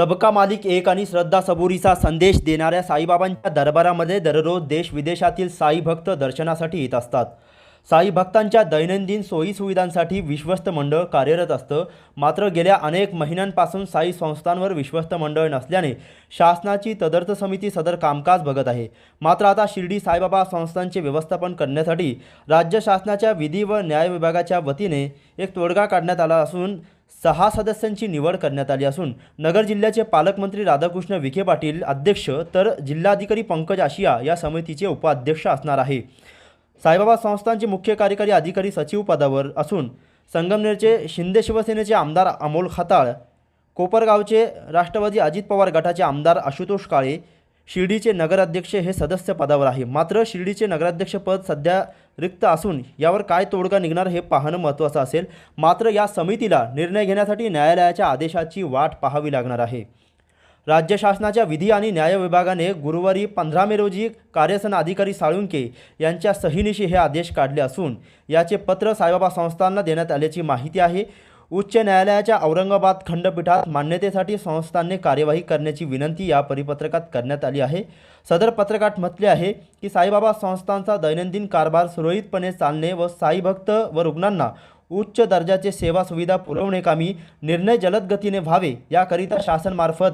सबका मालिक एक आणि श्रद्धा सबुरीचा संदेश देणाऱ्या साईबाबांच्या दरबारामध्ये दररोज देश विदेशातील साई भक्त दर्शनासाठी येत असतात. साई भक्तांच्या दैनंदिन सोयीसुविधांसाठी विश्वस्त मंडळ कार्यरत असतं. मात्र गेल्या अनेक महिन्यांपासून साई संस्थांवर विश्वस्त मंडळ नसल्याने शासनाची तदर्थ समिती सदर कामकाज बघत आहे. मात्र आता शिर्डी साईबाबा संस्थांचे व्यवस्थापन करण्यासाठी राज्य शासनाच्या विधी व न्याय विभागाच्या वतीने एक तोडगा काढण्यात आला असून सहा सदस्यांची निवड करण्यात आली असून नगर जिल्ह्याचे पालकमंत्री राधाकृष्ण विखे पाटील अध्यक्ष तर जिल्हाधिकारी पंकज आशिया या समितीचे उपाध्यक्ष असणार आहे. साईबाबा संस्थांचे मुख्य कार्यकारी अधिकारी सचिव पदावर असून संगमनेरचे शिंदे शिवसेनेचे आमदार अमोल खताळ कोपरगावचे राष्ट्रवादी अजित पवार गटाचे आमदार आशुतोष काळे शिर्डीचे नगराध्यक्ष हे सदस्य पदावर आहे. मात्र शिर्डीचे नगराध्यक्षपद सध्या रिक्त असून यावर काय तोडगा निघणार हे पाहणं महत्त्वाचं असेल. मात्र या समितीला निर्णय घेण्यासाठी न्यायालयाच्या आदेशाची वाट पाहावी लागणार आहे. राज्य शासनाच्या विधी आणि न्याय विभागाने गुरुवारी पंधरा मे रोजी कार्यसन अधिकारी साळुंके यांच्या सहीनिशी हे आदेश काढले असून याचे पत्र साईबाबा संस्थांना देण्यात आल्याची माहिती आहे. उच्च न्यायालयाच्या औरंगाबाद खंडपीठात मान्यतेसाठी संस्थांनी कार्यवाही करण्याची विनंती या परिपत्रकात करण्यात आली आहे. सदर पत्रकात म्हटले आहे की साईबाबा संस्थांचा दैनंदिन कारभार सुरळीतपणे चालणे व साईभक्त व रुग्णांना उच्च दर्जाचे सेवा सुविधा पुरवणे कामी निर्णय जलद गतीने व्हावे याकरिता शासनमार्फत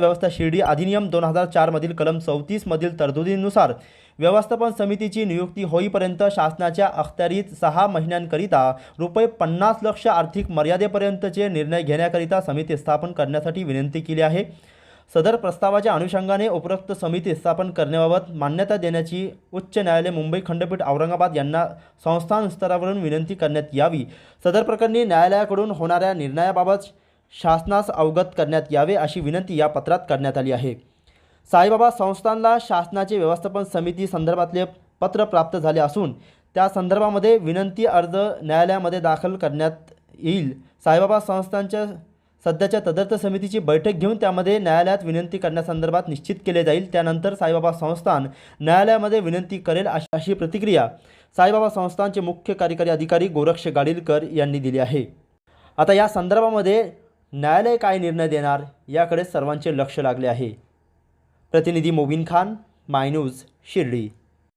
व्यवस्था शिर्डी अधिनियम दोन हजार चारमधील कलम चौतीसमधील तरतुदीनुसार व्यवस्थापन समितीची नियुक्ती होईपर्यंत शासनाच्या अखत्यारीत सहा महिन्यांकरिता रुपये पन्नास लक्ष आर्थिक मर्यादेपर्यंतचे निर्णय घेण्याकरिता समिती स्थापन करण्यासाठी विनंती केली आहे. सदर प्रस्तावाच्या अनुषंगाने उपरोक्त समिती स्थापन करण्याबाबत मान्यता देण्याची उच्च न्यायालय मुंबई खंडपीठ औरंगाबाद यांना संस्थान स्तरावरून विनंती करण्यात यावी. सदर प्रकरणी न्यायालयाकडून होणाऱ्या निर्णयाबाबत शासनास अवगत करण्यात यावे अशी विनंती या पत्रात करण्यात आली आहे. साईबाबा संस्थानला शासनाचे व्यवस्थापन समिती संदर्भातले पत्र प्राप्त झाले असून त्या संदर्भामध्ये विनंती अर्ज न्यायालयामध्ये दाखल करण्यात येईल. साईबाबा संस्थांच्या सध्याच्या तदर्थ समितीची बैठक घेऊन त्यामध्ये न्यायालयात विनंती करण्यासंदर्भात निश्चित केले जाईल. त्यानंतर साईबाबा संस्थान न्यायालयामध्ये विनंती करेल अशी अशी प्रतिक्रिया साईबाबा संस्थानचे मुख्य कार्यकारी अधिकारी गोरक्ष गाडीलकर यांनी दिली आहे. आता या संदर्भामध्ये न्यायालय काय निर्णय देणार याकडे सर्वांचे लक्ष लागले आहे. प्रतिनिधी मोबिन खान माय न्यूज शिर्डी.